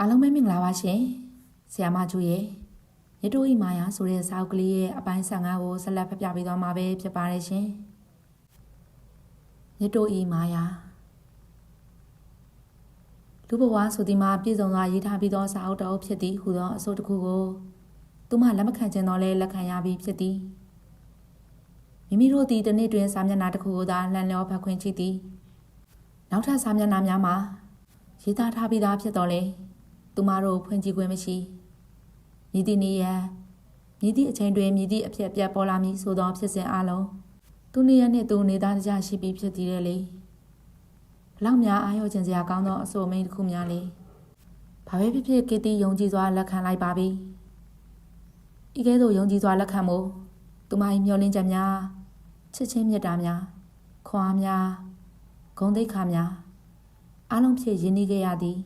အားလုံးပဲမင်္ဂလာပါရှင်။ဆီယာမကျူရဲ့ရတိုးဤမာယာဆိုတဲ့စာအုပ်ကလေးရဲ့အပိုင်း15ကိုဆက်လက်ဖတ်ပြပေးသွားမှာပဲဖြစ်ပါတယ်ရှင်။ရတိုးဤမာယာလူဘဝဆိုဒီမှာပြည့်စုံစွာရေးထားပြီးသောစာအုပ်တစ်အုပ်ဖြစ်သည်ဟူသောအဆိုတစ်ခုကိုသူမလက်မခံခြင်းတော့လဲလက်ခံရပြီးဖြစ်သည်မိမိတို့သည်တစ်နေ့တွင်စာမျက်နှာတစ်ခုကိုသာလှန်လျောဖတ်ခွင့်ရှိသည်နောက်ထပ်စာမျက်နှာများမှာရေးသားထားပြီးသားဖြစ်တော်လဲ သူမတို့ဖွင့်ကြည့်ခွင့်မရှိမြည်သည့်နေရန်မြည်သည့်အချိန်တွင်မြည်သည့်အဖြစ်အပျက်ပေါ်လာမည်ဆိုသောဖြစ်စဉ်အလုံးသူနေရနှင့်သူနေသားတကြရှိပြီးဖြစ်သည်လေဘလောက်များအာရုံကျင်စရာကောင်းသောအဆိုအမိန်တစ်ခုများလေဘာပဲဖြစ်ဖြစ်ကီတီယုံကြည်စွာလက်ခံလိုက်ပါပြီဤကဲ့သို့ယုံကြည်စွာလက်ခံမှုသူမ၏မျှော်လင့်ချက်များချစ်ချင်းမြတ်တာများခွန်အားများဂုဏ်သိက္ခာများအလုံးဖြစ်ရင်းနှီးခဲ့ရသည်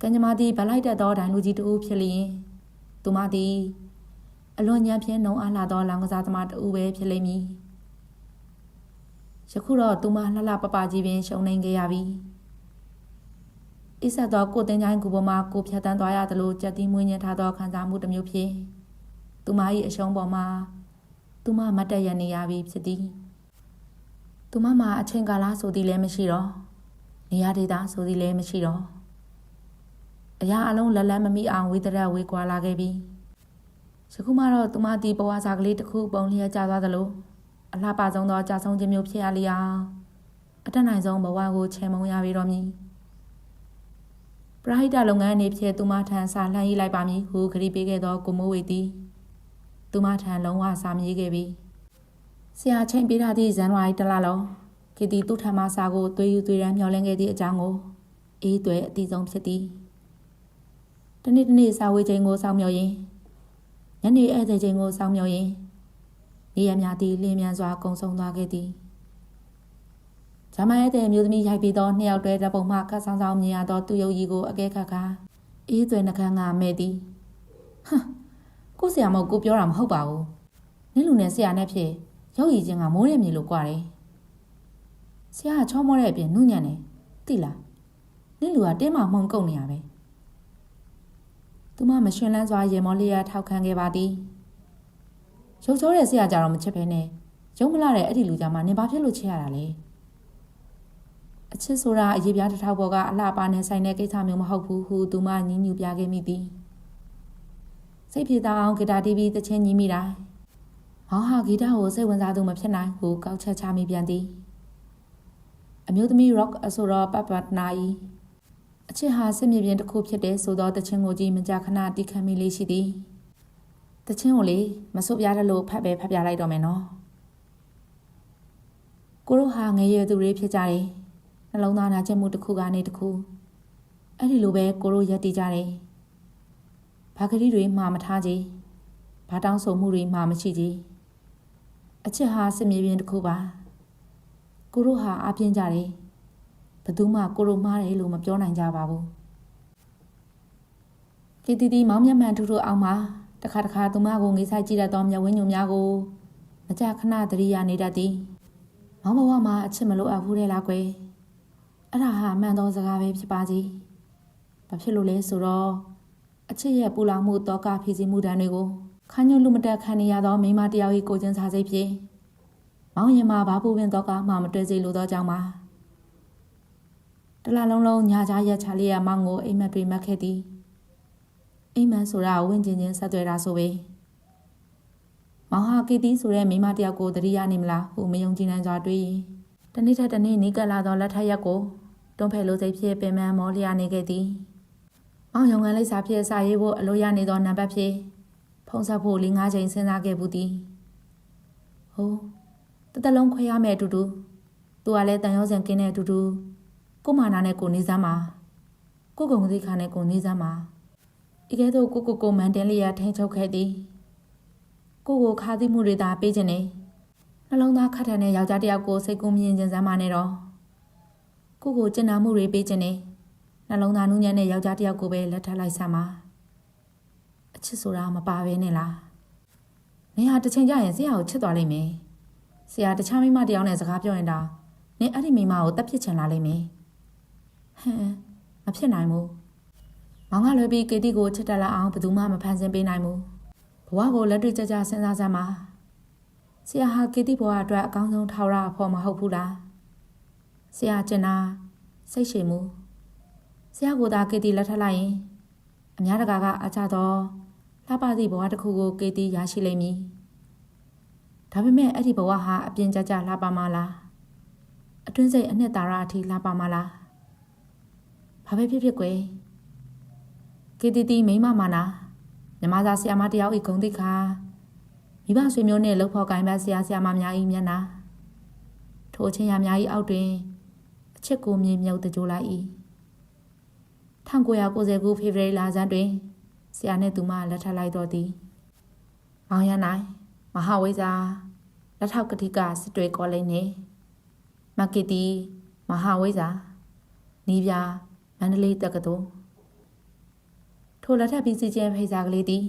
ကံကြမ္မာသည်ဗလိုက်တတ်သောဒိုင်လူကြီးတဦးဖြစ်လျင်သူမသည်အလွန်ညံဖြင့်နှုံအားလာသောလောင်ကစားသမားတဦးပဲဖြစ်လိမ့်မည်ယခုတော့သူမလှလှပပကြီးပင်ရှုံနေခဲ့ရပြီအစ်ဆက်သောကိုတင်ချိုင်းကူပေါ်မှာကိုဖြတ်တန်းသွားရသလိုကြက်တီးမွေးညှထားသောခံစားမှုတစ်မျိုးဖြင့်သူမ၏အရှုံးပေါ်မှာသူမမတ်တက်ရနေရပြီဖြစ်သည်သူမမှာအချိန်ကာလဆိုသည်လည်းမရှိတော့နေရာဒေသဆိုသည်လည်းမရှိတော့ အရာအလုံးလက်လက်မမိအောင်ဝေဒရက်ဝေကွာလာခဲ့ပြီယခုမှတော့သူမတီဘဝစာကလေးတစ်ခုပုံလျက်ကျသွားသလိုအလှပဆုံးသောကြာဆုံးခြင်းမျိုးဖြစ်ရလျအောင်အတက်နိုင်ဆုံးဘဝကိုချေမုံရပြီတော့မည်ပရဟိတလုပ်ငန်းအနေဖြင့်သူမထံစာလှမ်းရေးလိုက်ပါမည်ဟုခရီးပေးခဲ့သောကိုမိုးဝေသည်သူမထံလုံးဝစာမြေးခဲ့ပြီဆရာချိန်ပေးထားသည့်ဇန်နဝါရီတလလုံးခေတီသူ့ထံမှစာကိုသွေးယူသွေးရန်မျှော်လင့်ခဲ့သည့်အကြောင်းကိုအေးသွဲအတိဆုံးဖြစ်သည် တနေ့တနေ့စာဝေးချိန်ကိုစောင့်မျှော်ရင်းညနေဧည့်သည်ချိန်ကိုစောင့်မျှော်ရင်းနေရမြသည်လင်းမြန်စွာကုံဆုံးသွားခဲ့သည်ဂျမန်ဧည့်သည်မျိုးသမီးရိုက်ပြီးသောနှစ်ယောက်တည်းတပုံမှခတ်ဆောင်ဆောင်မြင်ရသောသူယုတ်ကြီးကိုအကဲခတ်ခါအေးသွဲနှကန်းကမဲ့သည်ဟမ်ကိုဆရာမကိုပြောတာမဟုတ်ပါဘူးနင်းလူနဲ့ဆရာနဲ့ဖြစ်ရုပ်ရည်ချင်းကမိုးရမြေလို့ကြွားတယ်ဆရာကချောမောတဲ့အပြင်နုညံ့တယ်သိလားနင်းလူကတင်းမှမှုန်ကုန်နေရပဲ သူမမရှင်လန်းစွာရေမောလျက်ထောက်ခံခဲ့ပါသည်ရုပ်ချောတဲ့ဆရာကြတော့မချစ်ဖဲနဲ့ရုံမလာတဲ့အဲ့ဒီလူကြမှာနင်ဘာဖြစ်လို့ချစ်ရတာလဲအချစ်ဆိုတာအရေးပြားတစ်ထောက်ပေါ်ကအလှပါနဲ့ဆိုင်တဲ့ကိစ္စမျိုးမဟုတ်ဘူးဟုသူမညင်းညူပြခဲ့မိသည်စိတ်ပြေသားအောင်ဂီတာတီးပြီးတချင်းညင်းမိတိုင်းမောင်ဟာဂီတကိုစိတ်ဝင်စားသူမဖြစ်နိုင်ဟုကောက်ချက်ချမိပြန်သည်အမျိုးသမီး rock အဆိုတော်ပတ်ပတ်နာဤ အချစ်ဟာစစ်မြေပြင်တစ်ခုဖြစ်တဲ့ဆိုတော့တချင်းကိုကြီးမကြခဏတိခတ်မိလေးရှိသည်တချင်းကိုလေမဆုပ်ပြားတယ်လို့ဖတ်ပဲဖတ်ပြလိုက်တော့မယ်နော်ကိုတို့ဟာငယ်ရွယ်သူတွေဖြစ်ကြတယ်နှလုံးသားနာကျင်မှုတစ်ခုကနေတစ်ခုအဲ့ဒီလိုပဲကိုတို့ရက်တည်ကြတယ်ဘာကလေးတွေမှာမထားကြဘာတောင်းဆိုမှုတွေမှာမရှိကြအချစ်ဟာစစ်မြေပြင်တစ်ခုပါကိုတို့ဟာအပြင်းကြတယ် ဘသူမှကိုတို့မှားတယ်လို့မပြောနိုင်ကြပါဘူးကီတီတီမောင်မျက်မှန်ထူထူအောင်မှာတခါတခါသူမကိုငေးဆိုင်ကြည့်တတ်သောမျက်ဝန်းညုံများကိုမကြခဏသတိရနေတတ်သည်မောင်ဘဝမှာအချစ်မလို့အပ်ဘူးတဲ့လားကွယ်အဲ့ဒါဟာမှန်သောစကားပဲဖြစ်ပါစီဘာဖြစ်လို့လဲဆိုတော့အချစ်ရဲ့ပူလောင်မှုတောကဖြစ်စီမှုတန်းတွေကိုခန်းညွတ်လူမတက်ခံနေရသောမိမတယောက်၏ကိုကျင်းစားစိတ်ဖြင့်မောင်ရင်မှာဘာပူပင်တော့ကမှမတွေ့စေလိုသောကြောင့်ပါ တလလုံးလုံးညာကြားရက်ချလေးရမောင်ကိုအိမ်မက်တွေမှတ်ခဲ့သည်အိမ်မက်ဆိုတာဝင့်ကျင်ချင်းဆက်သွယ်တာဆိုပဲမောင်ဟာကီတီဆိုတဲ့မိမတယောက်ကိုတတိယနေမလားဟုမယုံကြည်နိုင်စွာတွေးရင်တနေ့ထက်တနေ့နီးကပ်လာသောလက်ထက်ရက်ကိုတွန်းဖယ်လိုစိတ်ဖြင့်ပင်ပန်းမောလျာနေခဲ့သည်မောင်ယုံငန်းလိပ်စာဖြင့်စာရေးဖို့အလိုရနေသောနံပါတ်ဖြင့်ဖုန်းဆက်ဖို့၄၅ချိန်စဉ်းစားခဲ့ဘူးသည်ဟိုးတတလုံးခွဲရမယ်အတူတူသူကလည်းတန်ရောစင်ကင်းတဲ့အတူတူ ကိုမာနာနဲ့ကိုနေစမ်းပါကိုကုံသိခါနဲ့ကိုနေစမ်းပါဤကဲ့သို့ကိုကိုကိုမန်တင်လျာထိန်ချုပ်ခဲ့သည်ကိုကိုခါသီးမှုတွေသာပေးခြင်းနဲ့နှလုံးသားခတ်ထန်တဲ့ယောက်ျားတစ်ယောက်ကိုစိတ်ကူးမြင်ခြင်းစမ်းပါနဲ့တော့ကိုကိုကျင်နာမှုတွေပေးခြင်းနဲ့နှလုံးသားနူးညံ့တဲ့ယောက်ျားတစ်ယောက်ကိုပဲလက်ထပ်လိုက်စမ်းပါအချစ်ဆိုတာမပါဘဲနဲ့လားနေဟာတစ်ချိန်ကျရင်ဆရာကိုချစ်သွားလိမ့်မယ်ဆရာတခြားမိမတယောက်နဲ့စကားပြောရင်တော့နင်အဲ့ဒီမိမကိုတက်ဖြစ်ချင်လာလိမ့်မယ် ဟမ်မဖြစ်နိုင်ဘူးမောင်ကလွယ်ပြီးကေတီကိုချစ်တက်လာအောင်ဘယ်သူမှမဖန်ဆင်းပေးနိုင်ဘူးဘဝကိုလက်တွေ့ကြကြစဉ်းစားစမ်းပါဆရာဟာကေတီဘဝအတွက်အကောင်းဆုံးထောက်ရအဖို့မဟုတ်ဘူးလားဆရာကျင်နာစိတ်ရှိမှုဆရာကသာကေတီလက်ထပ်လိုက်ရင်အများတကာကအကြတော့လှပသည့်ဘဝတစ်ခုကိုကေတီရရှိလိမ့်မည်ဒါပေမဲ့အဲ့ဒီဘဝဟာအပြင်းကြကြလှပမလားအတွင်းစိတ်အနှစ်သာရအထိလှပမလား ဘာပဲဖြစ်ဖြစ်ကွယ်ကေတီတီမိမမာနာမြမသားဆရာမတယောက်ဤဂုံတိခါမိဘဆွေမျိုးနဲ့လှုပ်ဖော်ကိုင်းပါဆရာဆရာမများဤမျက်နာထိုအချင်းရများဤအောက်တွင်အချစ်ကိုမြေမြုပ်တကြိုလိုက်၏1990ခုဖေဖော်ဝါရီလဆန်းတွင်ဆရာနှင့်သူမလက်ထပ်လိုက်တော်သည်မောင်ရနိုင်မဟာဝိဇာလက်ထောက်ကတိကစစ်တွေကောလိပ်နှင့်မကီတီမဟာဝိဇာနီးပြ မန္တလေးတက္ကသိုလ်ထိုလက်ထပ်ပြီးစီကျဲဖိစားကလေးသည်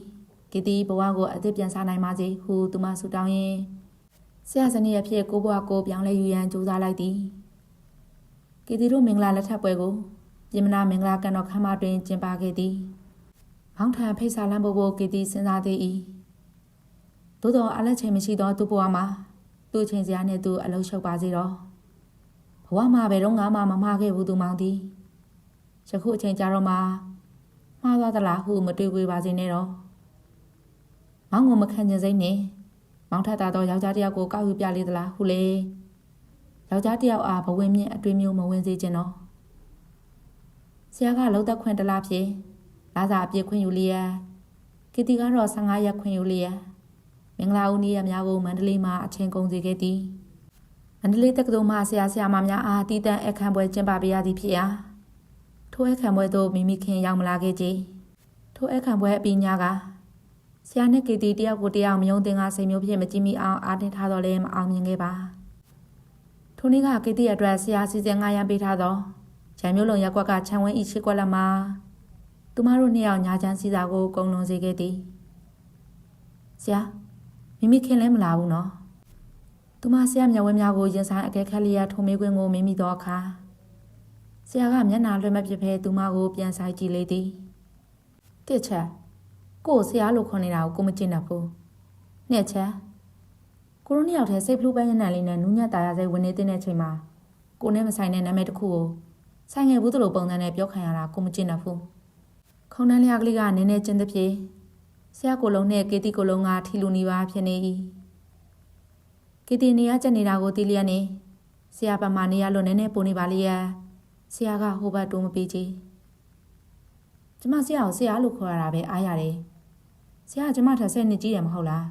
ကီတီဘဝကိုအသစ်ပြန်စားနိုင်ပါစေဟုသူမဆုတောင်းရင်းဆရာဇနီးအဖြစ်ကိုဘဝကိုပြောင်းလဲယူရန်ကြိုးစားလိုက်သည်ကီတီတို့မင်္ဂလာလက်ထပ်ပွဲကိုပြင်မနာမင်္ဂလာကန်တော်ခမ်းမတွင်ကျင်းပခဲ့သည်မောင်ထံဖိစားလမ်းဖို့ကိုကီတီစဉ်းစားသေး၏သို့တော်အလက်ချိန်မရှိသောသူ့ဘဝမှာသူ့ချင်းစရာနှင့်သူအလုံးရှုပ်ပါစေတော့ဘဝမှာဘယ်တော့မှမမှားခဲ့ဘူးသူမောင်သည် ယခုအချိန်ကြာတော့မှမှားသွားသလားဟုမတွေးဝေပါစေနဲ့တော့မောင်ကိုမခံကျင်စိမ့်နဲ့မောင်ထတာတော့ယောက်ျားတစ်ယောက်ကိုကောက်ယူပြလေသလားဟုလေယောက်ျားတစ်ယောက်အားဘဝင်မြင့်အတွင်းမျိုးမဝင်စေချင်တော့ဆရာကလောက်သက်ခွင့်တလားဖြင့်လာစာအပြည့်ခွင့်ယူလျက်ကီတီကတော့15ရက်ခွင့်ယူလျက်မင်္ဂလာဦးနေ့ရက်များကိုမန္တလေးမှာအချိန်ကုန်စေခဲ့သည်မန္တလေးတက္ကသိုလ်မှဆရာဆရာမများအားတည်တံ့အခမ်းပွဲကျင်းပပေးရသည်ဖြစ်ရာ ထိုအခမ်းပွဲသို့မိမိခင်ရောက်မလာခဲ့ကြထိုအခမ်းပွဲအပြီးညကဆရာနဲ့ကေတီတယောက်ကိုတယောက်မယုံတင်ကစိတ်မျိုးဖြင့်မကြည့်မိအောင်အားတင်ထားတော့လဲမအောင်မြင်ခဲ့ပါထိုနေ့ကကေတီအတွက်ဆရာစီစဉ်ငှားရမ်းပေးထားသောဂျန်မျိုးလုံးရက်ကွက်ကခြံဝင်းဤချစ်ကွက်လက်မှာသူမတို့နှစ်ယောက်ညာချမ်းစီစာကိုကုံလွန်စေခဲ့သည်ဆရာမိမိခင်လဲမလာဘူးနော်သူမဆရာမျက်ဝဲများကိုရင်ဆိုင်အကဲခက်လျက်ထုံမေးခွင်းကိုမိမိသောအခါ ဆရာကမျက်နာလွှဲမဖြစ်ဖဲသူမကိုပြန်ဆိုင်ကြည့်လေသည်တစ်ချက်ကို့ဆရာလို့ခေါ်နေတာကိုကိုမကျင်တတ်ဘူးနှစ်ချက်ကိုရိုနီယောက်ထဲစိတ်ဖလူးပန်းရနံလေးနဲ့နူးညံ့တာရစိတ်ဝင်နေတဲ့အချိန်မှာကိုနဲ့မဆိုင်တဲ့နာမည်တစ်ခုကိုဆိုင်ငယ်ဘူးသလိုပုံစံနဲ့ပြောခံရတာကိုမကျင်တတ်ဘူးခုံတန်းလျားကလေးကနည်းနည်းကျင်းသဖြင့်ဆရာကိုလုံးနဲ့ကေတီကိုလုံးကထီလူနေပါဖြစ်နေ၏ကေတီနေရချက်နေတာကိုတီးလျက်နေဆရာပမာနေရလို့နည်းနည်းပုံနေပါလျက် ဆရာကဟိုဘက်တိုးမပေးချေကျမဆရာကိုဆရာလို့ခေါ်ရတာပဲအားရတယ်ဆရာကကျမထက်ဆက်နှစ်ကြီးတယ်မဟုတ်လား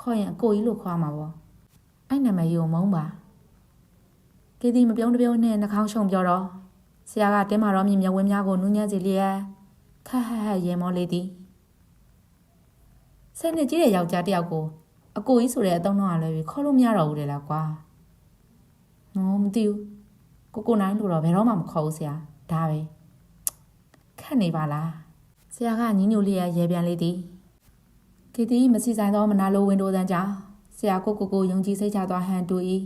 ခေါ်ရင်အကိုကြီးလို့ခေါ်မှာပေါ့အဲ့နာမည်ယုံမုံပါကေတီမပြုံးတပြုံးနဲ့နှာခေါင်းရှုံပြောတော့ဆရာကတင်းမာတော့မြင်မြဝင်းများကိုနူးညံ့စီလျက်ခက်ဟက်ဟက်ရဲမောလေးသည်ဆယ်နှစ်ကြီးတဲ့ယောက်ျားတစ်ယောက်ကိုအကိုကြီးဆိုတဲ့အတုံးတော့လွယ်ပြီးခေါ်လို့မရတော့ဘူးလေလားကွာ။နော်မသိဘူး။ ကိုကိုနိုင်လို့တော့ဘယ်တော့မှမခေါ်ဘူးဆရာ။ဒါပဲ။ခက်နေပါလား။ဆရာကညီညိုလေးရရဲပြန်လေးသည်။ကေတီမစီဆိုင်သောမနာလိုဝင်းဒိုးတန်းကြောင့်ဆရာကိုကိုကိုယုံကြည်စိတ်ချသွားဟန်တူ၏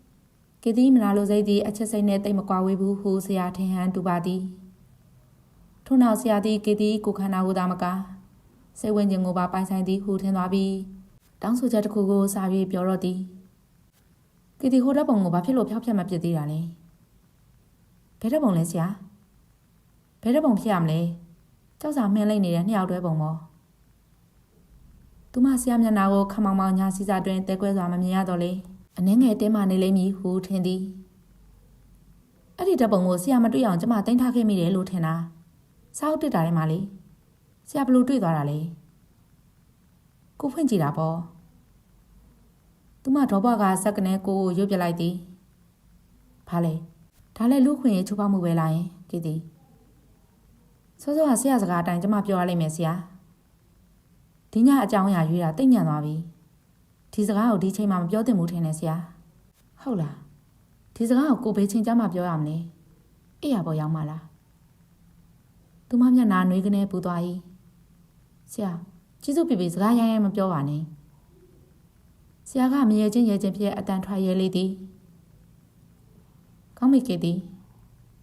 ။ကေတီမနာလိုစိတ်သည်အချက်စိတ်နဲ့တိတ်မကွာဝေးဘူးဟုဆရာထင်ဟန်တူပါသည်။ထို့နောက်ဆရာသည်ကေတီကိုခန္ဓာကိုယ်သာမကစိတ်ဝင်ခြင်းကိုပါပိုင်ဆိုင်သည်ဟုထင်သွားပြီးတောင်းဆိုချက်တစ်ခုကိုစာပြေပြောတော့သည်ကီတီဟိုဓာတ်ပုံကိုဘာဖြစ်လို့ဖျောက်ဖျက်မဖြစ်သေးတာလဲ ဘယ်ဓာတ်ပုံလဲဆရာဘယ်ဓာတ်ပုံဖြစ်ရမလဲကြောက်စာမှင်းလိုက်နေတဲ့နှစ်ယောက်တွဲပုံပေါ့သူမဆရာမျက်နှာကိုခမောင်မောင်ညာစီစာတွင်တဲကွဲစွာမမြင်ရတော့လေအနှင်းငယ်တင်းမာနေလိမ့်မည်ဟုထင်သည်အဲ့ဒီဓာတ်ပုံကိုဆရာမတွေ့အောင်ကျမတင်ထားခဲ့မိတယ်လို့ထင်တာစောက်တစ်တာထဲမှာလေဆရာဘလို့တွေ့သွားတာလဲကိုဖွင့်ကြည့်တာပေါ့သူမဒေါဘကစက်ကနေကိုကိုရုပ်ပြလိုက်သည်ဘာလဲ ဒါလည်းလူခွင့်ရေးချိုးဖောက်မှုပဲလားယင်ကြည်သည်စောစောကဆရာစကားအတိုင်းကျမပြောရလိမ့်မယ်ဆရာဒီညအကြောင်းအရာရွေးတာတိတ်ညံ့သွားပြီဒီစကားကိုဒီချိန်မှမပြောသင့်ဘူးထင်တယ်ဆရာဟုတ်လားဒီစကားကိုကိုဘေးချင်းကြမှာပြောရမလဲအေးရပေါ်ရောက်မှလားသူမမျက်နှာနှွေးကနေပူသွား၏ဆရာကျေးဇူးပြပြစကားရိုင်းရိုင်းမပြောပါနဲ့ဆရာကမြဲချင်းရဲချင်းဖြစ်အတန်ထွက်ရဲလေးသည် ကောင်းပြီကေသည်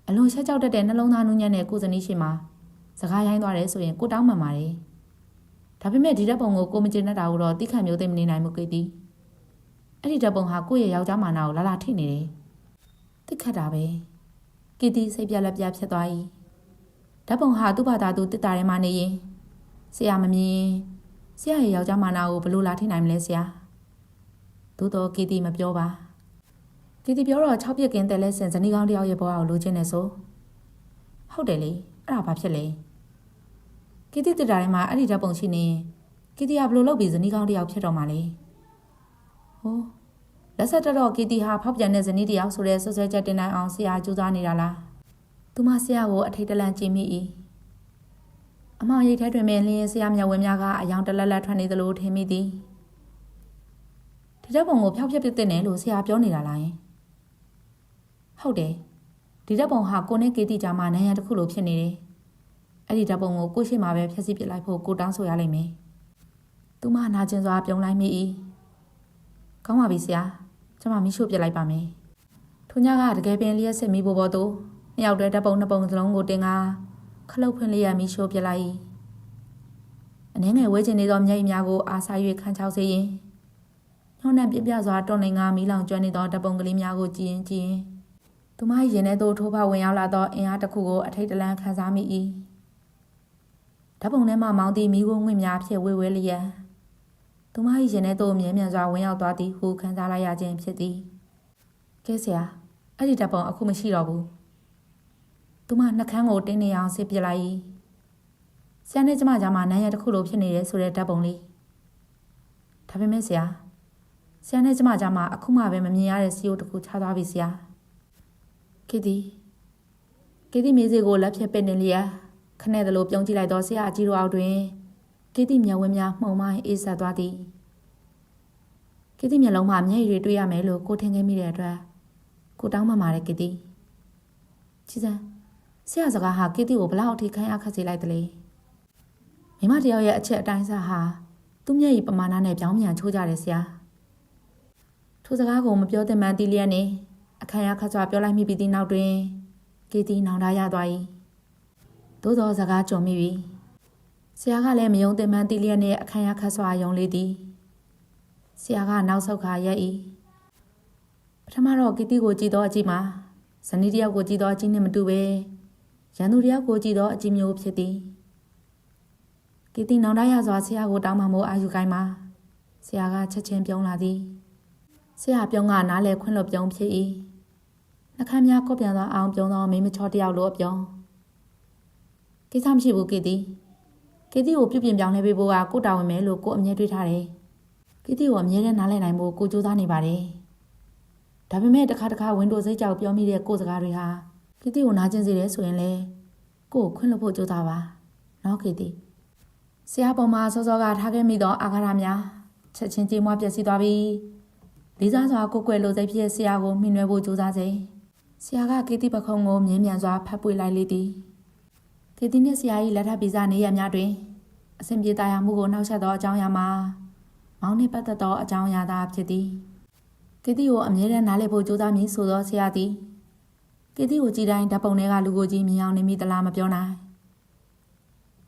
အလွန်ရှက်ကြောက်တတ်တဲ့နှလုံးသားနူးညံ့တဲ့ကိုစနီးရှိမှာစကားရိုင်းသွားတယ်ဆိုရင်ကိုတောင်းမှန်ပါတယ်ဒါပေမဲ့ဒီဓာတ်ပုံကိုကိုမကျင်တတ်တာကိုတော့တိခတ်မျိုးသိမနေနိုင်ဘူးကိတီအဲ့ဒီဓာတ်ပုံဟာကိုယ့်ရဲ့ယောက်ျားမာနာကိုလာလာထိနေတယ်တိခတ်တာပဲကိတီစိတ်ပြလက်ပြဖြစ်သွား၏ဓာတ်ပုံဟာသူ့ဘာသာသူတစ်တာထဲမှာနေရင်ဆရာမမြင်ရင်ဆရာရဲ့ယောက်ျားမာနာကိုဘယ်လိုလာထိနိုင်မလဲဆရာသို့တော့ကိတီမပြောပါ ကိတီပြောတော့6ပြက်ကင်းတယ်လဲစင်ဇနီးကောင်းတယောက်ရဲ့ဘဝကိုလိုချင်နေဆိုဟုတ်တယ်လေအဲ့ဒါဘာဖြစ်လဲကိတီတစ်တာထဲမှာအဲ့ဒီဓာတ်ပုံရှိနေရင်ကိတီကဘယ်လိုလုပ်ပြီးဇနီးကောင်းတယောက်ဖြစ်တော့မှာလဲဟိုးလက်ဆက်တက်တော့ကီတီဟာဖောက်ပြန်တဲ့ဇနီးတယောက်ဆိုတဲ့ဆွဆွဲချက်တင်နိုင်အောင်ဆရာကြိုးစားနေတာလားသူမဆရာကိုအထိတ်တလန့်ကြည့်မိ၏အမောင်ရိတ်ထဲတွင်ပင်လင်းရင်ဆရာမျက်ဝန်းများကအယောင်တလက်လက်ထွက်နေသလိုထင်မိသည်ဒီဓာတ်ပုံကိုဖျောက်ဖျက်ပြစ်တဲ့နယ်လို့ဆရာပြောနေတာလားယင် ဟုတ်တယ်ဒီဓာတ်ပုံဟာကိုနဲ့ကီတီကြားမှာနန်းရံတစ်ခုလိုဖြစ်နေတယ်အဲ့ဒီဓာတ်ပုံကိုကိုရှိမှပဲဖျက်ဆီးပစ်လိုက်ဖို့ကိုတောင်းဆိုရလိမ့်မယ်သူမနာကျင်စွာပြုံးလိုက်မိ၏ကောင်းပါပြီဆရာကျမမီးရှို့ပြစ်လိုက်ပါမယ်။ထိုညကတကယ်ပင်လျက်စစ်မီးပေါ်ပေါ်သို့နှစ်ယောက်တည်းဓာတ်ပုံနှစ်ပုံစလုံးကိုတင်ကားခလုတ်ဖွင့်လျက်မီးရှို့ပြစ်လိုက်၏။အနေငယ်ဝဲကျင်နေသောမျက်ရည်များကိုအားစား၍ခန်းချောက်စေရင်ညှို့နှံပြပြစွာတွန်နေငါမီးလောင်ကျွမ်းနေသောဓာတ်ပုံကလေးများကိုကြည့်ရင်ကြည့်ရင် သူမ၏ရင်ထဲသို့ထိုးဖောက်ဝင်ရောက်လာသောအင်အားတစ်ခုကိုအထိတ်တလန့်ခံစားမိ၏။ဓာတ်ပုံထဲမှမောင်းသည့်မီးခိုးငွေ့များဖြင့်ဝဲဝဲလျက်သူမ၏ရင်ထဲသို့မြဲမြံစွာဝင်ရောက်သွားသည်ဟုခံစားလိုက်ရခြင်းဖြစ်သည်ကဲဆရာအဲ့ဒီတပ်ပုံအခုမရှိတော့ဘူးသူမနှကန်းကိုတင်းနေအောင်ဆစ်ပစ်လိုက်၏ဆရာနဲ့ကျမကြားမှာနန်းရတစ်ခုလိုဖြစ်နေတယ်ဆိုတဲ့ဓာတ်ပုံလေးဒါပေမဲ့ဆရာဆရာနဲ့ကျမကြားမှာအခုမှပဲမမြင်ရတဲ့စီယိုတစ်ခုချသွားပြီဆရာ ခေတီခေတီမြေစီကိုလက်ဖြတ်ပစ်နေလျက်ခနဲ့တလို့ပြုံးကြည့်လိုက်တော့ဆရာအကြီးတို့အောက်တွင်ကေတိမျက်ဝန်းများမှုံမိုင်းအေးဆက်သွားသည်ကေတိမျက်လုံးမှာမျက်ရည်တွေတွေ့ရမယ်လို့ကိုထင်ခဲ့မိတဲ့အတွက်ကိုတောင်းပန်ပါတယ်ကေတိချီစံဆရာစကားဟာကေတိကိုဘလောက်အထိခိုင်းအခက်စေလိုက်တလေမိမတယောက်ရဲ့အချက်အတိုင်းစားဟာသူ့မျက်ရည်ပမာဏနဲ့ပြောင်းပြန်ချိုးကြတယ်ဆရာထိုစကားကိုမပြောသင့်မှန်းသိလျက်နေ အခမ်းအခါစွာပြောလိုက်မိပြီးသည့်နောက်တွင်ကေတီနောင်တရသွား၏သို့သောစကားကြုံမိပြီဆရာကလည်းမယုံသင်မှန်းသိလျက်နဲ့အခမ်းအခါစွာယုံလေသည်ဆရာကနောက်ဆုတ်ခါရက်၏ပထမတော့ကီတီကိုကြည်တော့အကြည့်မှာဇနီးတယောက်ကိုကြည်တော့အကြည့်နဲ့မတူပဲရန်သူတယောက်ကိုကြည်တော့အကြည့်မျိုးဖြစ်သည်ကီတီနောင်တရစွာဆရာကိုတောင်းပန်ဖို့အာယူခိုင်းမှာဆရာကချက်ချင်းပြုံးလာသည် ဆရာပြုံးကနားလေခွင့်လွတ်ပြုံးဖြစ်၏နှခမ်းများကော့ပြန်သောအောင်ပြုံးသောမိမချောတယောက်လိုအပြုံးကိစ္စမရှိဘူးကီတီကီတီကိုပြုပြင်ပြောင်းလဲပေးဖို့ကကိုတာဝန်ပဲလို့ကိုအမြဲတွေးထားတယ်ကီတီကိုအမြဲတမ်းနားလည်နိုင်ဖို့ကိုကြိုးစားနေပါတယ်ဒါပေမဲ့တစ်ခါတစ်ခါဝင်းဒိုစိတ်ကြောက်ပြောမိတဲ့ကိုစကားတွေဟာကီတီကိုနာကျင်စေတယ်ဆိုရင်လေကိုကိုခွင့်လွှတ်ဖို့ကြိုးစားပါနော်ကီတီဆရာပေါ်မှာစောစောကထားခဲ့မိသောအာဃာတများချက်ချင်းကြေးမွားပျက်စီးသွားပြီ လေးစားစွာကိုကွယ်လိုစိတ်ဖြစ်ဆရာကိုမြင်နွယ်ဖို့ကြိုးစားစေဆရာကကီတီပခုံးကိုမြင်းမြန်စွာဖတ်ပွေလိုက်လေသည်ကီတီနှင့်ဆရာ၏လက်ထပ်ဗီဇနေရများတွင်အဆင်ပြေတာယာမှုကိုနှောက်ယှက်သောအကြောင်းအရာမှာမောင်နှင့်ပတ်သက်သောအကြောင်းအရာသာဖြစ်သည်ကီတီကိုအမြဲတမ်းနားလည်ဖို့ကြိုးစားမည်ဆိုသောဆရာသည်ကီတီကိုကြည်တိုင်းဓာတ်ပုံတွေကလူကိုကြီးမြင်အောင်နေမိသလားမပြောနိုင်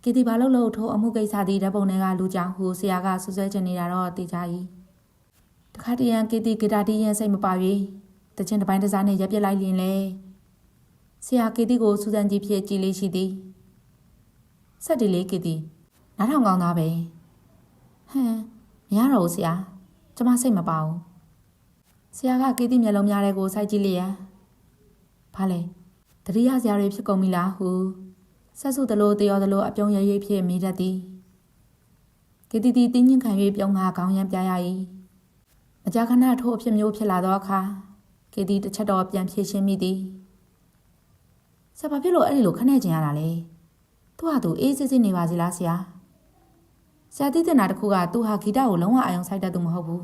ကီတီဘာလို့လို့ထိုးအမှုကိစ္စသည်ဓာတ်ပုံတွေကလူကြောင့်ဟူဆရာကဆွဆွဲချင်နေတာတော့သိကြ၏ တခါတရံကီတီဂီတာတီးရင်စိတ်မပါ၍တချင်းတစ်ပိုင်းတစ်စားနဲ့ရပ်ပြစ်လိုက်ရင်လေဆရာကီတီကိုစူဇန်ကြီးဖြစ်ကြည်လေးရှိသည်ဆက်ဒီလေးကီတီနားထောင်ကောင်းသားပဲဟမ်မရတော့ဘူးဆရာကျမစိတ်မပါဘူးဆရာကကီတီမျက်လုံးများတဲ့ကိုစိုက်ကြည့်လျက်ဘာလဲတတိယဆရာတွေဖြစ်ကုန်ပြီလားဟုဆက်စုသလိုတရောသလိုအပြုံးရရိပ်ဖြစ်မိတတ်သည်ကီတီတီတင်းညင်ခံ၍ပြုံးငါခေါင်းရမ်းပြရ၏ မကြာခဏထိုးအဖြစ်မျိုးဖြစ်လာသောအခါကီတီတစ်ချက်တော့ပြန်ဖြည့်ရှင်းမိသည်ဆက်ဘာဖြစ်လို့အဲ့ဒီလိုခနဲ့ကျင်ရတာလဲသူ့ဟာသူအေးစစ်စစ်နေပါစီလားဆရာဆရာသိတဲ့နာတစ်ခုကသူဟာဂီတကိုလုံးဝအာရုံစိုက်တတ်သူမဟုတ်ဘူး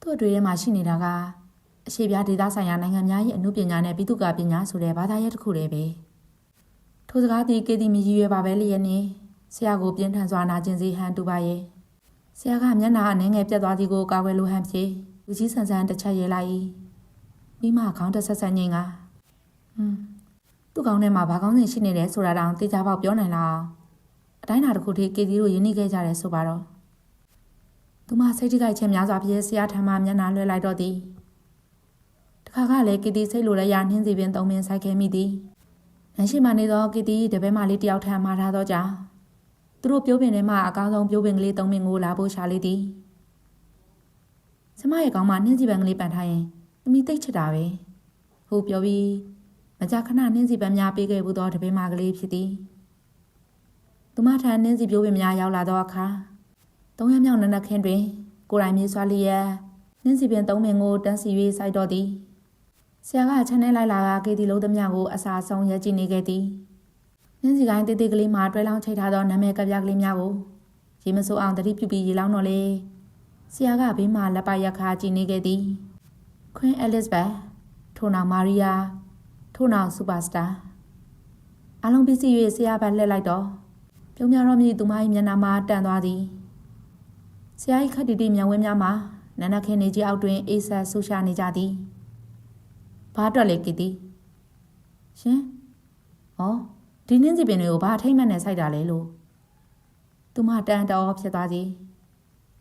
သူ့အတွေ့ထဲမှာရှိနေတာကအရှိပြားဒေသဆိုင်ရာနိုင်ငံများရဲ့အမှုပညာနဲ့ပြည်သူ့ကပညာဆိုတဲ့ဘာသာရပ်တစ်ခုတည်းပဲထိုစကားသည်ကေတီမီရည်ရွယ်ပါပဲလျက်နေဆရာကိုပြင်းထန်စွာနာကျင်စေဟန်တူပါရဲ့ ဆရာကမျက်နှာအနေငယ်ပြတ်သွားသည်ကိုကာကွယ်လိုဟန်ဖြစ်လူကြီးဆန်ဆန်တစ်ချက်ရဲလိုက်၏မိမခေါင်းတက်ဆက်ဆက်ငိမ့်ကဟွန်းသူ့ကောင်းထဲမှာဘာကောင်းစဉ်ရှိနေတယ်ဆိုတာတောင်သိကြပေါက်ပြောနိုင်လားအတိုင်းအတာတစ်ခုထိကေတီတို့ယဉ်နေခဲ့ကြတယ်ဆိုပါတော့သူမစိတ်ထိခိုက်ခြင်းများစွာဖြစ်ဆရာထံမှမျက်နှာလွှဲလိုက်တော့သည်တခါကလည်းကေတီစိတ်လိုလဲရနှင်းစီပင်သုံးပင်ဆိုင်ခဲ့မိသည်လမ်းရှိမှနေသောကေတီတပည့်မလေးတယောက်ထံမှာထားတော့ကြောင့် သူတို့ပြိုးပင်ထဲမှာအကောင်းဆုံးပြိုးပင်ကလေးသုံးပင်ကိုလာဖို့ရှာလေးသည်ကျမရဲ့ကောင်းမှနှင်းစီပင်ကလေးပန်ထားရင်သမီးသိတ်ချစ်တာပဲဟုတ်ပြောပြီးမကြာခဏနှင်းစီပန်းများပေးခဲ့ဘူးသောတပည့်မကလေးဖြစ်သည်သူမထံနှင်းစီပြိုးပင်များရောက်လာသောအခါသုံးရမြောက်နနက်ခင်းတွင် ကိုယ်တိုင်မြေးစွာလျက်နှင်းစီပင်သုံးပင်ကိုတန်းစီ၍စိုက်တော့သည်ဆရာကချန်နေလိုက်လာကကေတီလုံးသမျှကိုအစာဆုံးရက်ကြည့်နေခဲ့သည် နှင်းစီကိုင်းတေးသေးကလေးမှာတွဲလောင်းချိတ်ထားသောနာမည်ကပြကလေးများကိုရေမစိုးအောင်တတိပြုပြီးရေလောင်းတော့လေဆရာကဘေးမှာလက်ပါရက်ခါကြည့်နေခဲ့သည် Queen Elizabeth ထို့နောက်မာရီယာထို့နောက်စူပါစတာအလုံးပစ္စည်း၍ဆရာဘက်လှည့်လိုက်တော့ပြုံးများတော့မြည်သူမ၏မျက်နှာမှာတန်သွားသည်ဆရာ၏ခက်တီတီမျက်ဝန်းများမှာနနခင်းနေကြီးအောက်တွင်အေးဆက်ဆူရှာနေကြသည်ဘာအတွက်လဲကီတီရှင်ဩ ဒီနှင်းစီပင်တွေကိုဘာအထိမ့်မှတ်နဲ့စိုက်တာလဲလို့သူမတန်တော်ဖြစ်သွားသည်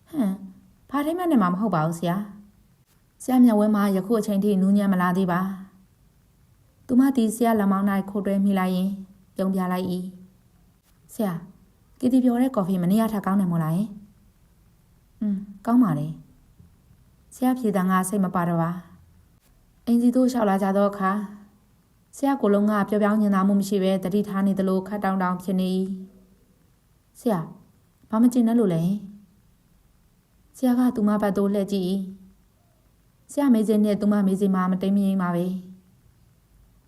ဟမ်ဘာအထိမ့်မှတ်နဲ့မှမဟုတ်ပါဘူးဆရာဆရာမြတ်ဝဲမှာယခုအချိန်ထိနူးညံ့မလာသေးပါ။သူမတီဆရာလက်မောင်း၌ခိုးတွဲမိလိုက်ရင်ပြုံးပြလိုက်၏။ဆရာကီတီပြောတဲ့ကော်ဖီမနေ့ကထားကောင်းတယ်မို့လားယင်။อืมကောင်းပါလေ။ဆရာဖြေတာငါစိတ်မပါတော့ပါ။အင်စီတို့လျှောက်လာကြတော့အခါ ဆရာကိုလုံးကပြောပြောင်းညင်သာမှုမရှိပဲတတိထားနေသလိုခတ်တောင်းတောင်းဖြစ်နေ၏။ဆရာဘာမကျင်နဲ့လို့လဲ။ဆရာကသူမဘက်သို့လှည့်ကြည့်၏။ဆရာမေးစင်းနဲ့သူမမေးစင်းမှာမတိမ်မရင်ပါပဲ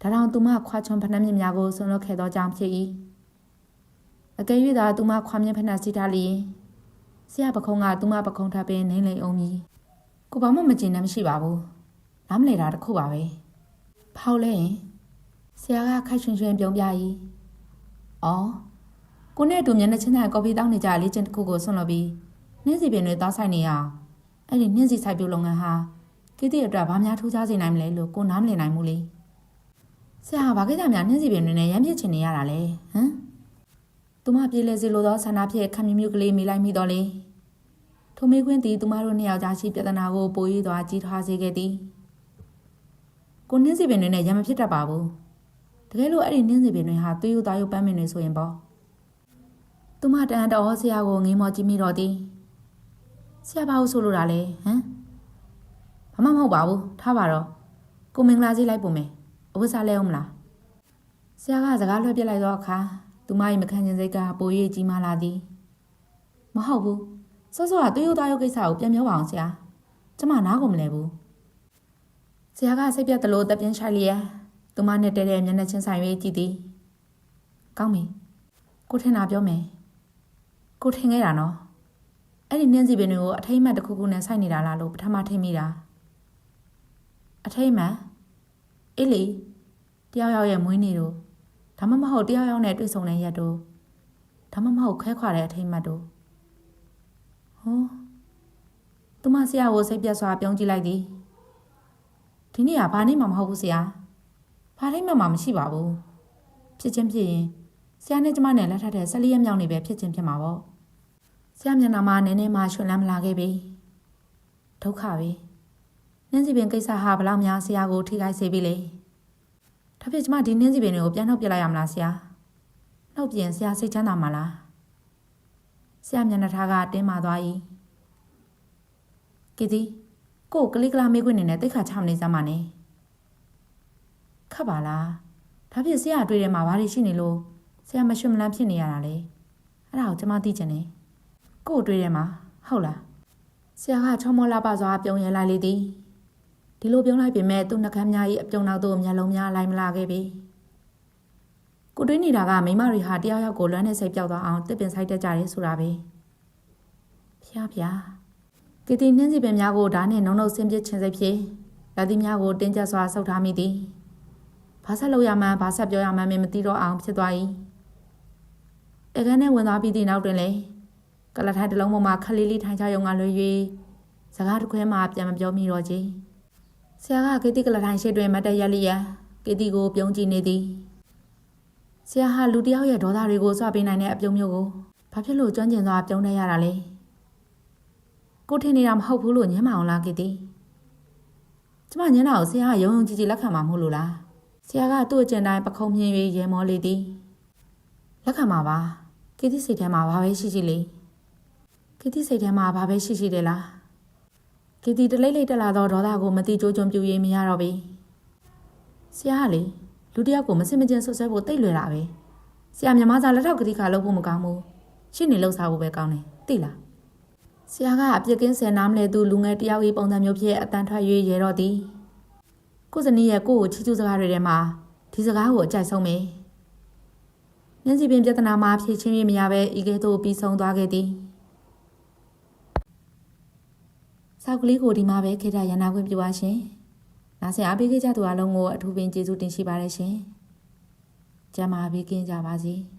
ဒါတောင်သူမခွာချွန်ဖနှက်မြင့်များကိုဆွန့်လွတ်ခဲ့သောကြောင့်ဖြစ်၏အကယ်၍သာသူမခွာမြင့်ဖနှက်စီထားလျင်ဆရာပခုံးကသူမပခုံးထပ်ပင်နေလိမ့်အောင်မည်ကိုဘာမှမကျင်နဲ့မရှိပါဘူးနားမလဲတာတစ်ခုပါပဲဖောက်လဲရင် ဆရာကခိုက်ရွှင်ရွှင်ပြုံးပြ၏အော်ကိုနဲ့အတူမျက်နှာချင်းတိုင်းကော်ဖီတောင်းနေကြလေ့ကျင့်တစ်ခုကိုဆွန့်လွတ်ပြီးနှင်းစီပင်တွေတောက်ဆိုင်နေရအောင်အဲ့ဒီနှင်းစီဆိုင်ပြုတ်လုပ်ငန်းဟာကိတိအတွက်ဘာများထူးခြားစေနိုင်မလဲလို့ကိုနားမလည်နိုင်ဘူးလေဆရာဘာကိစ္စများနှင်းစီပင်တွေနဲ့ရမ်းပြစ်ချင်နေရတာလဲဟမ်သူမပြေးလဲစီလိုသောဆန္ဒဖြင့်ခံမြမြုပ်ကလေးမိလိုက်မိတော့လေထိုမေးခွင်းသည်သူမတို့နှစ်ယောက်ကြားရှိပြဿနာကိုပို၍သွားကြီးထွားစေခဲ့သည်ကိုနှင်းစီပင်တွေနဲ့ရမ်းမဖြစ်တတ်ပါဘူး တကယ်လို့အဲ့ဒီနှင်းစီပင်တွေဟာသွေးရိုးသားရိုးပန်းပင်တွေဆိုရင်ပေါ့သူမတန်တော်ဆရာကိုငေးမောကြည့်မိတော့သည်ဆရာဘာလို့ဆိုလိုတာလဲဟမ်ဘာမှမဟုတ်ပါဘူးထားပါတော့ကိုမင်္ဂလာကြီးလိုက်ပုံမယ်အဝတ်စားလဲအောင်မလားဆရာကစကားလွှဲပြလိုက်တော့အခါသူမ၏မခံခြင်းစိတ်ကပို၍ကြီးမားလာသည်မဟုတ်ဘူးစောစောကသွေးရိုးသားရုပ်ကိစ္စကိုပြန်ပြောပါအောင်ဆရာကျမနားကိုမလဲဘူးဆရာကစိတ်ပြတ်သလိုတပ်ပြင်းချိုက်လျက် သူမနဲ့တဲတဲမျက်နှာချင်းဆိုင်၍ကြည့်သည်ကောင်းပြီကိုထင်တာပြောမယ်ကိုထင်ခဲ့တာနော်အဲ့ဒီနင်းစီပင်တွေကိုအထိမ့်မှတ်တစ်ခုခုနဲ့ဆိုင်နေတာလားလို့ပထမထင်မိတာအထိမ့်မှန်အေးလေတယောက်ယောက်ရဲ့မွေးနေ့တို့ဒါမှမဟုတ်တယောက်ယောက်နဲ့တွေ့ဆုံတဲ့ရက်တို့ဒါမှမဟုတ်ခဲခွာတဲ့အထိမ့်မှတ်တို့ဟောသူမဆရာကိုစိတ်ပြတ်စွာပြုံးကြည့်လိုက်သည်ဒီနေ့ကဘာနေ့မှမဟုတ်ဘူးဆရာ ဘာနေ့မှမှမရှိပါဘူးဖြစ်ချင်းဖြစ်ရင်ဆရာနဲ့ကျမနဲ့လက်ထပ်တဲ့၁၄ရက်မြောက်နေပဲဖြစ်ချင်းဖြစ်မှာပေါ့ဆရာမျက်နှာမှာနည်းနည်းမှရွှင်လန်းမလာခဲ့ပြီဒုက္ခပဲနှင်းစီပင်ကိစ္စဟာဘလောက်များဆရာကိုထိခိုက်စေပြီလေဒါဖြစ်ကျမဒီနှင်းစီပင်တွေကိုပြန်နှုတ်ပြလိုက်ရမလားဆရာနှုတ်ပြင်ဆရာစိတ်ချမ်းသာမှာလားဆရာမျက်နှာထားကတင်းမာသွား၏ကီတီကို့ကလေးကလာမေးခွန်းနေနဲ့တိတ်ခါချမနေစမ်းပါနဲ့ ခတ်ပါလားဒါဖြစ်ဆရာတွေ့တယ်မှာဘာတွေရှိနေလို့ဆရာမရွှင်မလန်းဖြစ်နေရတာလေအဲ့ဒါကိုကျမသိချင်တယ်ကို့တွေ့တယ်မှာဟုတ်လားဆရာကချောမောလာပါစွာပြုံးရလိုက်လေသည်ဒီလိုပြုံးလိုက်ပြင်မဲ့သူ့နှကမ်းများ၏အပြုံနောက်သို့မျက်လုံးများလိုက်မလာခဲ့ပြီကိုတွေးနေတာကမိမတွေဟာတယောက်ယောက်ကိုလွမ်းတဲ့စိတ်ပြောက်သွားအောင်တစ်ပင်ဆိုင်တက်ကြတယ်ဆိုတာပဲဖျားဖျားကီတီနှင်းစီပင်များကိုဓာတ်နဲ့နုံနုံဆင်းပစ်ခြင်းစိတ်ဖြင့်လက်သီးများကိုတင်းကျပ်စွာဆုပ်ထားမိသည် ဘာဆက်လုပ်ရမှန်းဘာဆက်ပြောရမှန်းမသိတော့အောင်ဖြစ်သွား၏အခန်းထဲဝင်သွားပြီးသည့်နောက်တွင်လည်းကလထိုင်တစ်လုံးပေါ်မှာခလေးလေးထိုင်ချရုံကလွှဲ၍စကားတစ်ခွဲမှပြန်မပြောမိတော့ချေဆရာကကေတိကလထိုင်ရှိတွင်မတ်တရက်လျက်ကေတိကိုပြုံးကြည့်နေသည်ဆရာဟာလူတစ်ယောက်ရဲ့ဒေါသတွေကိုစွပေးနိုင်တဲ့အပြုံးမျိုးကိုဘာဖြစ်လို့ကျွမ်းကျင်စွာပြုံးနေရတာလဲကိုထင်နေတာမဟုတ်ဘူးလို့ညမ်းမအောင်လားကတီကျမညမ်းတာကိုဆရာကယုံယုံကြည်ကြည်လက်ခံမှာမဟုတ်လို့လား ဆရာကသူ့အကျင့်တိုင်းပခုံးမြင်၍ရေမောလေသည်လက်ခံမှာပါကတီစိတ်ထဲမှာဘာပဲရှိရှိလေကတီစိတ်ထဲမှာဘာပဲရှိရှိတယ်လားကတီတလိမ့်လိမ့်တက်လာသောဒေါသကိုမတိကျိုးကျွံပြူရေးမရတော့ပြီဆရာကလေလူတစ်ယောက်ကိုမစင်မကျင်ဆွဆွဲဖို့တိတ်လွယ်တာပဲဆရာမြမသားလက်ထောက်ကတိခါလုပ်ဖို့မကောင်းဘူးရှင်းနေလှုပ်ရှားဖို့ပဲကောင်းတယ်သိလားဆရာကအပြစ်ကင်းဆယ်နားမလဲသူလူငယ်တယောက်၏ပုံစံမျိုးဖြင့်အတန်ထွက်၍ရဲတော့သည် ကိုစနီးရဲ့ကိုကိုချီချူစကားတွေထဲမှာဒီစကားကိုအကြိုက်ဆုံးပဲမျက်စိပင်ပြဿနာမှာဖြည့်ချင်းရမရပဲဤကဲ့သို့ပြီးဆုံးသွားခဲ့သည်စောက်ကလေးကိုဒီမှာပဲခေတ္တရန်နာခွင့်ပြုပါရှင်နာဆင်အားပေးခဲ့ကြသူအလုံးကိုအထူးပင်ကျေးဇူးတင်ရှိပါတယ်ရှင်ကျမ်းမာပေးကင်းကြပါစေ။